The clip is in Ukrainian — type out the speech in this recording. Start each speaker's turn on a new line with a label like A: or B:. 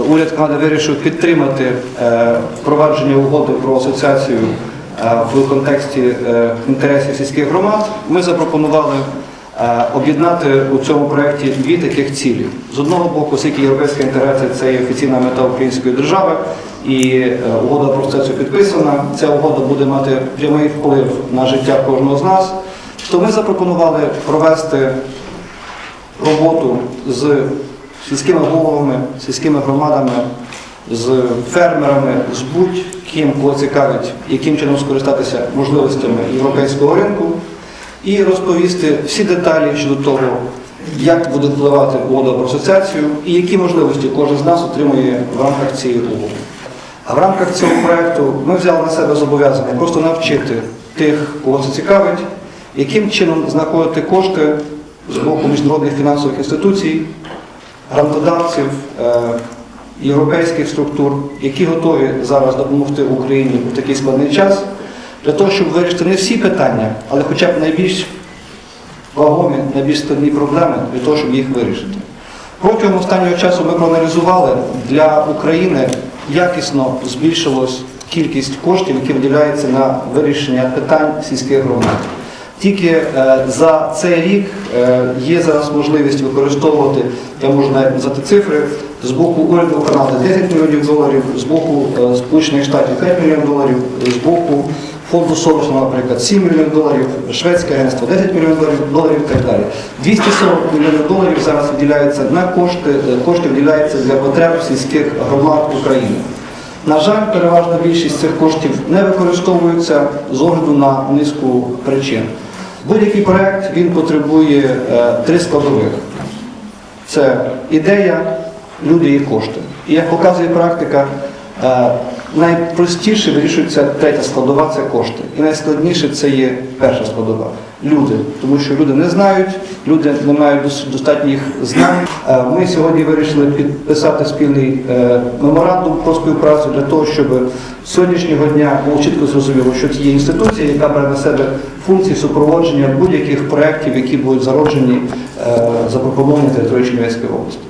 A: уряд Канади вирішив підтримати е, впровадження угоди про асоціацію е, в контексті е, інтересів сільських громад, ми запропонували об'єднати у цьому проєкті дві таких цілі. З одного боку, оскільки європейська інтеграція це є офіційна мета української держави, і угода про асоціацію підписана, ця угода буде мати прямий вплив на життя кожного з нас, то ми запропонували провести роботу з сільськими головами, сільськими громадами, з фермерами, з будь-ким, кого цікавить, яким чином скористатися можливостями європейського ринку, і розповісти всі деталі щодо того, як буде впливати угода про асоціацію і які можливості кожен з нас отримує в рамках цієї угоди. А в рамках цього проєкту ми взяли на себе зобов'язання просто навчити тих, кого це цікавить, яким чином знаходити кошти з боку міжнародних фінансових інституцій, грантодавців, е, європейських структур, які готові зараз допомогти Україні у такий складний час, для того, щоб вирішити не всі питання, але хоча б найбільш вагомі, найбільш складні проблеми, для того, щоб їх вирішити. Протягом останнього часу ми проаналізували для України якісно збільшилась кількість коштів, які виділяються на вирішення питань сільських громад. Тільки е, за цей рік е, є зараз можливість використовувати, я можу навіть назвати цифри, з боку уряду Канади 10 мільйонів доларів, з боку е, Сполучених Штатів 5 мільйонів доларів, з боку фонду Сороса, наприклад, 7 мільйонів доларів, шведське агентство 10 мільйонів доларів, доларів і так далі. 240 мільйонів доларів зараз виділяються на кошти, кошти виділяються для потреб сільських громад України. На жаль, переважна більшість цих коштів не використовуються з огляду на низку причин. Будь-який проект він потребує е, три складових: це ідея, люди і кошти. І як показує практика, найпростіше вирішується третя складова це кошти. І найскладніше це є перша складова люди. Тому що люди не знають, люди не мають достатніх знань. Е, Ми сьогодні вирішили підписати спільний е, меморандум про співпрацю для того, щоб з сьогоднішнього дня було чітко зрозуміло, що це є інституція, яка бере на себе функції супроводження будь-яких проєктів, які будуть зароджені, е, запропоновані території Чернівецької області.